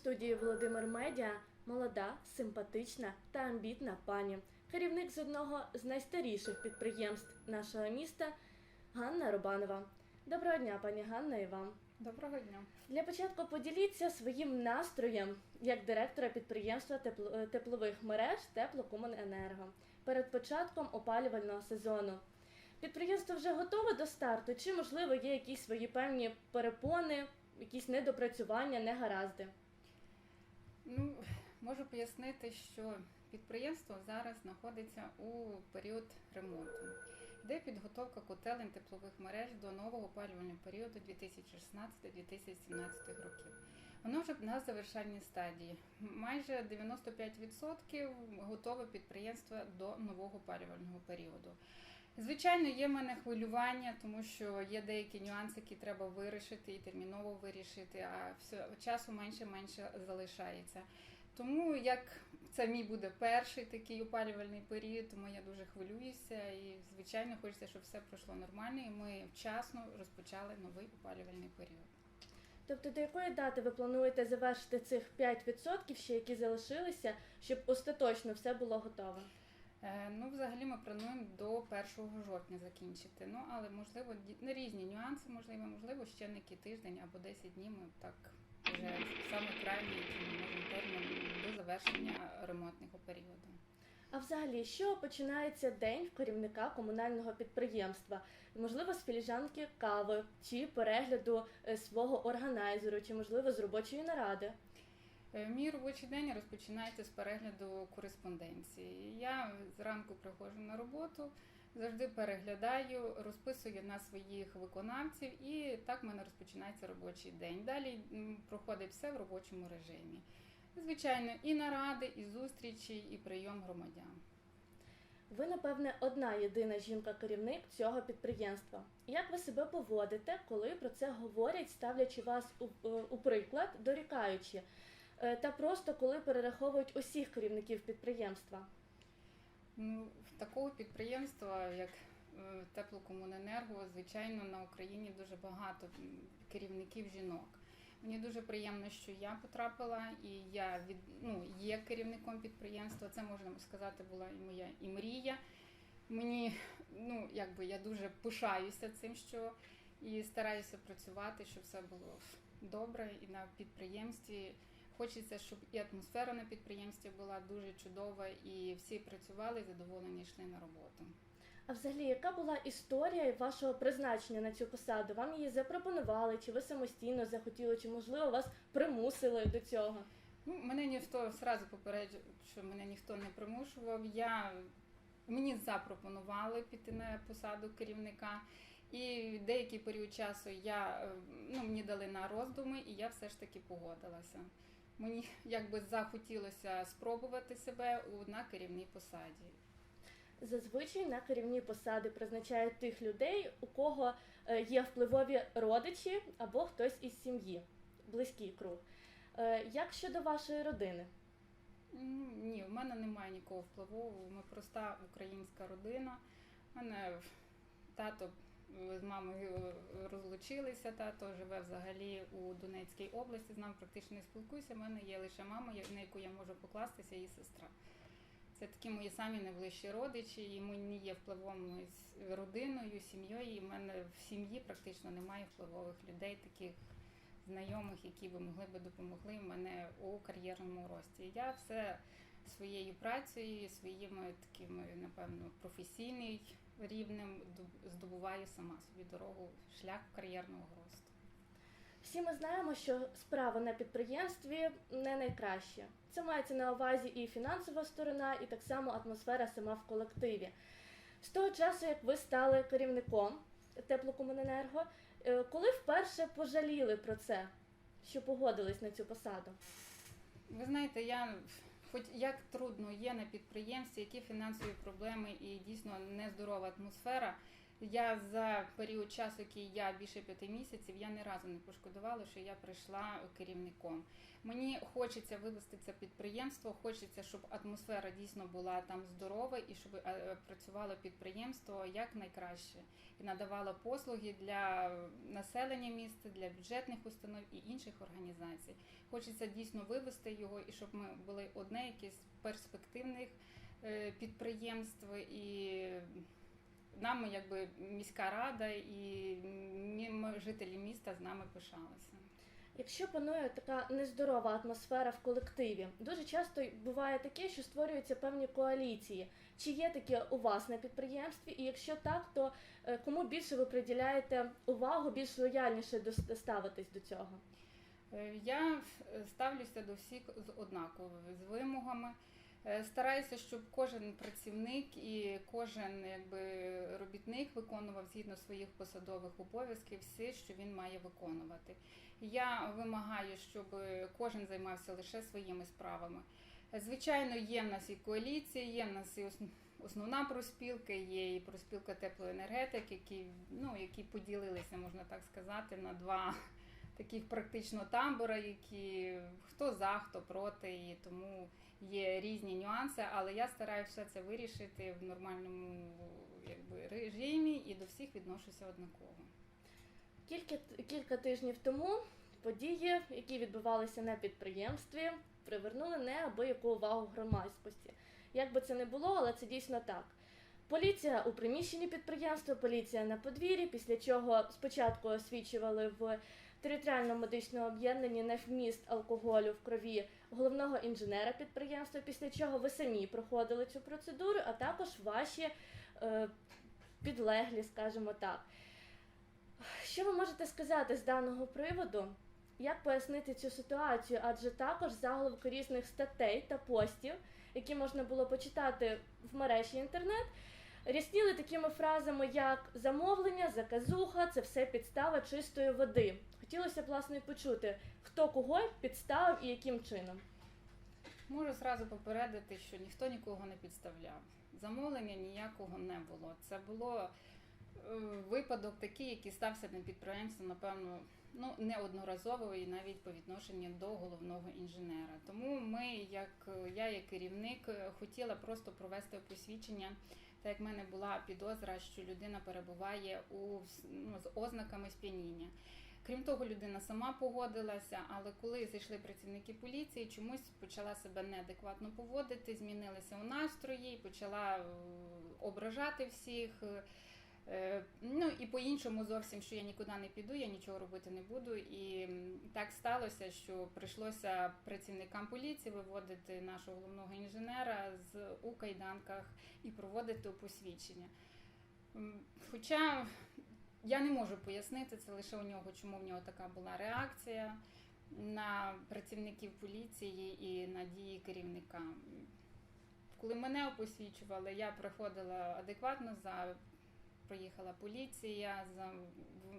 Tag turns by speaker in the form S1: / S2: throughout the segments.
S1: Студії Володимир Медіа молода, симпатична та амбітна пані, керівник з одного з найстаріших підприємств нашого міста Ганна Рубанова. Доброго дня, пані Ганна, і вам.
S2: Доброго дня.
S1: Для початку поділіться своїм настроєм як директора підприємства е, теплових мереж Теплокомуненерго перед початком опалювального сезону. Підприємство вже готове до старту, чи можливо є якісь свої певні перепони, якісь недопрацювання, негаразди?
S2: Ну, можу пояснити, що підприємство зараз знаходиться у період ремонту. Йде підготовка котелень теплових мереж до нового опалювального періоду 2016-2017 років. Воно вже на завершальній стадії. Майже 95% готове підприємство до нового опалювального періоду. Звичайно, є в мене хвилювання, тому що є деякі нюанси, які треба вирішити і терміново вирішити, а все часу менше менше залишається. Тому як це мій буде перший такий опалювальний період, тому я дуже хвилююся і звичайно хочеться, щоб все пройшло нормально, і ми вчасно розпочали новий опалювальний період.
S1: Тобто, до якої дати ви плануєте завершити цих 5% ще, які залишилися, щоб остаточно все було готове?
S2: Е, Ну, взагалі, ми плануємо до 1 жовтня закінчити. Ну, але можливо, на різні нюанси, можливо, можливо, ще не тиждень або 10 днів. Ми так вже саме крайній термін до завершення ремонтного періоду.
S1: А взагалі, що починається день в керівника комунального підприємства? Можливо, з філіжанки кави, чи перегляду е, свого органайзеру, чи можливо з робочої наради?
S2: Е, Мій робочий день розпочинається з перегляду кореспонденції. Я зранку приходжу на роботу, завжди переглядаю, розписую на своїх виконавців, і так в мене розпочинається робочий день. Далі проходить все в робочому режимі. Звичайно, і наради, і зустрічі, і прийом громадян.
S1: Ви, напевне, одна єдина жінка-керівник цього підприємства. Як ви себе поводите, коли про це говорять, ставлячи вас у, е, у приклад, дорікаючи, та просто коли перераховують усіх керівників підприємства?
S2: Ну, такого підприємства, як е, Теплокомуненерго, звичайно, на Україні дуже багато керівників жінок. Мені дуже приємно, що я потрапила, і я від ну є керівником підприємства. Це можна сказати, була і моя і мрія. Мені ну якби я дуже пишаюся цим, що і стараюся працювати, щоб все було добре і на підприємстві. Хочеться, щоб і атмосфера на підприємстві була дуже чудова, і всі працювали задоволені йшли на роботу.
S1: А взагалі, яка була історія вашого призначення на цю посаду? Вам її запропонували, чи ви самостійно захотіли, чи можливо вас примусили до цього?
S2: Ну, мене ніхто зразу попереджував, що мене ніхто не примушував. Я мені запропонували піти на посаду керівника. І деякий період часу я е, ну, мені дали на роздуми, і я все ж таки погодилася. Мені якби захотілося спробувати себе у на керівній посаді.
S1: Зазвичай на керівні посади призначають тих людей, у кого е, є впливові родичі або хтось із сім'ї, близький круг. Е, Як щодо вашої родини?
S2: Ні, в мене немає нікого впливового. Ми проста українська родина. У мене тато з мамою е, розлучилися. Тато живе взагалі у Донецькій області. З нами практично не спілкуюся. У мене є лише мама, на яку я можу покластися, і сестра. Це такі мої самі найближчі родичі, і ми не є впливовими з родиною, сім'єю. І в мене в сім'ї практично немає впливових людей, таких знайомих, які би могли би допомогли мене у кар'єрному рості. Я все своєю працею, своїми такими, напевно, професійним рівнем доб- здобуваю сама собі дорогу, шлях кар'єрного росту.
S1: Всі ми знаємо, що справа на підприємстві не найкраща. Це мається на увазі і фінансова сторона, і так само атмосфера сама в колективі. З того часу, як ви стали керівником теплокомуненерго, е, коли вперше пожаліли про це, що погодились на цю посаду?
S2: Ви знаєте, я хоч як трудно є на підприємстві, які фінансові проблеми і дійсно нездорова атмосфера. Я за період часу, який я більше п'яти місяців, я ні разу не пошкодувала, що я прийшла керівником. Мені хочеться вивести це підприємство, хочеться, щоб атмосфера дійсно була там здорова і щоб е, працювало підприємство як найкраще і надавало послуги для населення міста, для бюджетних установ і інших організацій. Хочеться дійсно вивести його і щоб ми були одне якесь перспективних е, підприємств і нами, якби міська рада і жителі міста з нами пишалися.
S1: Якщо панує така нездорова атмосфера в колективі, дуже часто буває таке, що створюються певні коаліції. Чи є таке у вас на підприємстві? І якщо так, то е, кому більше ви приділяєте увагу, більш лояльніше ставитесь до цього?
S2: Е, Я е, ставлюся до всіх з однаковими з вимогами. Е, Стараюся, щоб кожен працівник і кожен якби робітник виконував згідно своїх посадових обов'язків все, що він має виконувати. Я вимагаю, щоб кожен займався лише своїми справами. Звичайно, є в нас і коаліція, є в нас і ос- основна проспілка, є і проспілка теплоенергетик, які, ну, які поділилися, можна так сказати, на два таких практично табора, які хто за, хто проти, і тому є різні нюанси, але я стараюся все це вирішити в нормальному якби, режимі і до всіх відношуся однаково.
S1: Кілька, кілька тижнів тому події, які відбувалися на підприємстві, привернули неабияку увагу громадськості. Як би це не було, але це дійсно так. Поліція у приміщенні підприємства, поліція на подвір'ї, після чого спочатку освічували в територіальному медичному об'єднанні на вміст алкоголю в крові головного інженера підприємства, після чого ви самі проходили цю процедуру, а також ваші е, підлеглі, скажімо так. Що ви можете сказати з даного приводу? Як пояснити цю ситуацію? Адже також заголовки різних статей та постів, які можна було почитати в мережі інтернет, рясніли такими фразами, як замовлення, заказуха, це все підстава чистої води. Хотілося б власне почути, хто кого підставив і яким чином.
S2: Можу зразу попередити, що ніхто нікого не підставляв. Замовлення ніякого не було. Це було е, випадок такий, який стався на підприємстві, напевно, ну неодноразово і навіть по відношенню до головного інженера. Тому ми, як е, я, як керівник, е, хотіла просто провести посвідчення. Так як в мене була підозра, що людина перебуває у ну, з ознаками сп'яніння. Крім того, людина сама погодилася, але коли зайшли працівники поліції, чомусь почала себе неадекватно поводити, змінилися у настрої, почала е, ображати всіх. е, е, Ну і по-іншому зовсім, що я нікуди не піду, я нічого робити не буду. І так сталося, що прийшлося працівникам поліції виводити нашого головного інженера з у кайданках і проводити посвідчення. Хоча я не можу пояснити це лише у нього, чому в нього така була реакція на працівників поліції і на дії керівника. Коли мене посвідчували, я приходила адекватно за приїхала поліція за,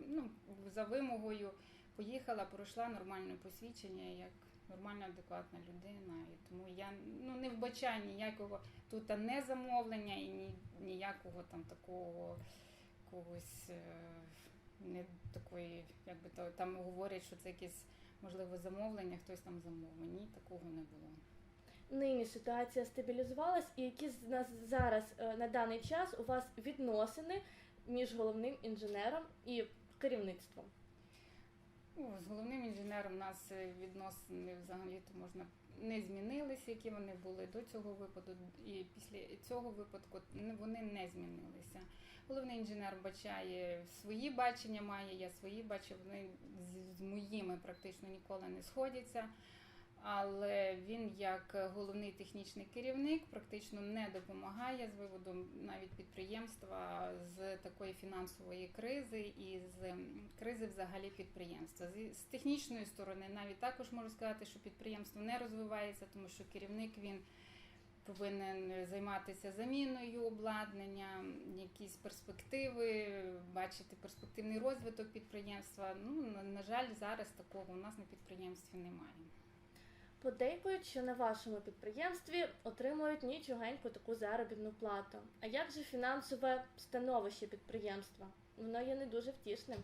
S2: ну, за вимогою. Поїхала, пройшла нормальне посвідчення як нормальна, адекватна людина. І тому я ну, не вбачаю ніякого тут не замовлення і ні, ніякого там такого когось е, не такої, як би то там говорять, що це якесь можливо замовлення, хтось там замовив. Ні, такого не було.
S1: Нині ситуація стабілізувалась, і які зараз е, на даний час у вас відносини між головним інженером і керівництвом?
S2: З головним інженером у нас е, відносини взагалі то можна не змінилися, які вони були до цього випадку, і після цього випадку вони не змінилися. Головний інженер бачає свої бачення, має я свої бачу, вони з моїми практично ніколи не сходяться. Але він, як головний технічний керівник, практично не допомагає з виводом навіть підприємства з такої фінансової кризи і з кризи взагалі підприємства. З, технічної сторони навіть також можу сказати, що підприємство не розвивається, тому що керівник він повинен займатися заміною обладнання, якісь перспективи, бачити перспективний розвиток підприємства. Ну на жаль, зараз такого у нас на підприємстві немає.
S1: Подейкують, що на вашому підприємстві отримують нічогеньку таку заробітну плату. А як же фінансове становище підприємства? Воно є не дуже втішним.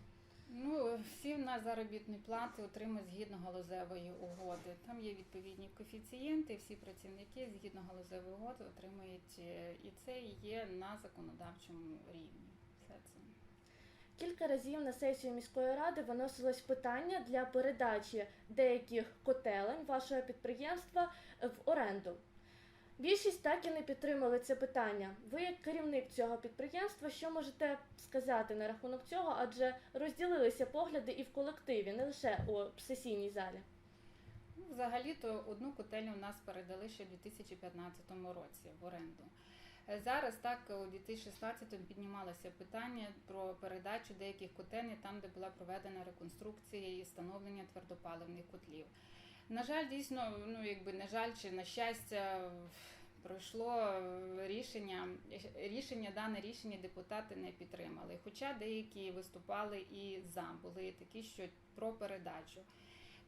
S2: Ну, всі в нас заробітні плати отримують згідно галузевої угоди. Там є відповідні коефіцієнти, всі працівники згідно галузевої угоди отримують, е, і це є на законодавчому рівні. Все це.
S1: Кілька разів на сесію міської ради виносилось питання для передачі деяких котелень вашого підприємства в оренду. Більшість так і не підтримали це питання. Ви, як керівник цього підприємства, що можете сказати на рахунок цього? Адже розділилися погляди і в колективі, не лише у сесійній залі.
S2: Ну, Взагалі-то одну котельню в нас передали ще в 2015 році в оренду. Е, Зараз так у 2016 піднімалося питання про передачу деяких котельні там, де була проведена реконструкція і встановлення твердопаливних котлів. На жаль, дійсно, ну якби на жаль, чи на щастя, пройшло е, рішення. Рішення, дане рішення депутати не підтримали. Хоча деякі виступали і за були такі, що про передачу.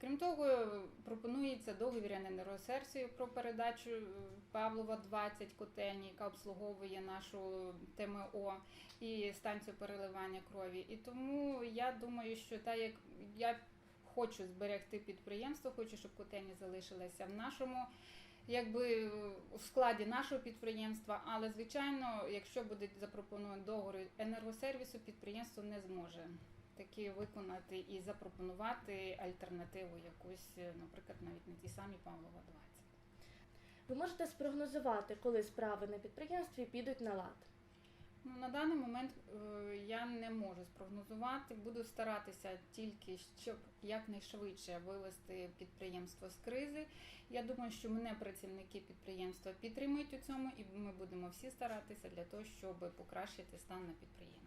S2: Крім того, пропонується договір енергосерсію про передачу е, Павлова 20 котельні, яка обслуговує нашу ТМО і станцію переливання крові. І тому я думаю, що так як я хочу зберегти підприємство, хочу, щоб котельні залишилися в нашому. Якби в складі нашого підприємства, але звичайно, якщо буде запропонований договір енергосервісу, підприємство не зможе таки виконати і запропонувати альтернативу якусь, е, наприклад, навіть на ті самі Павлова 20.
S1: Ви можете спрогнозувати, коли справи на підприємстві підуть на лад.
S2: Ну, на даний момент е, я не можу спрогнозувати. Буду старатися тільки щоб якнайшвидше вивести підприємство з кризи. Я думаю, що мене працівники підприємства підтримують у цьому, і ми будемо всі старатися для того, щоб покращити стан на підприємстві.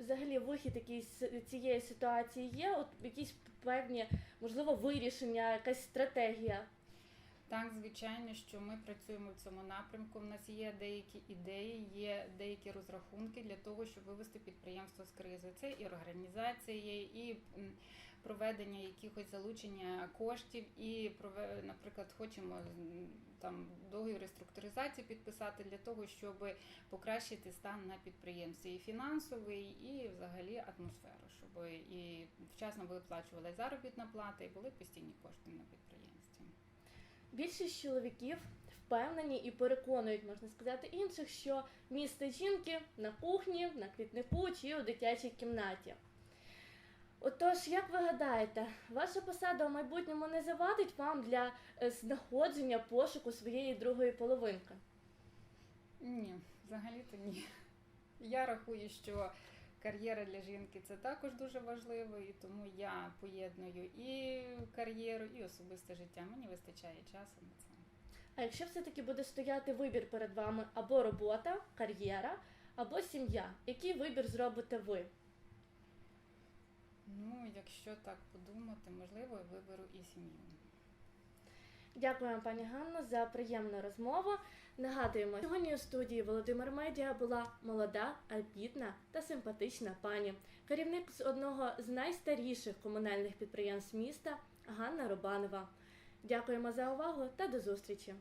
S1: Взагалі, вихід якийсь цієї ситуації є, от якісь певні, можливо, вирішення, якась стратегія.
S2: Так, звичайно, що ми працюємо в цьому напрямку. У нас є деякі ідеї, є деякі розрахунки для того, щоб вивести підприємство з кризи. Це і організація, і проведення якихось залучення коштів, і наприклад, хочемо там договір реструктуризації підписати для того, щоб покращити стан на підприємстві, і фінансовий, і взагалі атмосферу, щоб і вчасно виплачувала заробітна плата, і були постійні кошти на підприємстві.
S1: Більшість чоловіків впевнені і переконують, можна сказати, інших, що місце жінки на кухні, на квітнику чи у дитячій кімнаті. Отож, як ви гадаєте, ваша посада у майбутньому не завадить вам для е, знаходження пошуку своєї другої половинки?
S2: Ні, взагалі-то ні. Я рахую, що кар'єра для жінки це також дуже важливо, і тому я поєдную і кар'єру, і особисте життя. Мені вистачає часу на це.
S1: А якщо все-таки буде стояти вибір перед вами або робота, кар'єра, або сім'я, який вибір зробите ви?
S2: Ну, якщо так подумати, можливо, я виберу і сім'ю.
S1: Дякую вам, пані Ганно, за приємну розмову. Нагадуємо, сьогодні у студії Володимир Медіа була молода, альбітна та симпатична пані, керівник з одного з найстаріших комунальних підприємств міста Ганна Рубанова. Дякуємо за увагу та до зустрічі!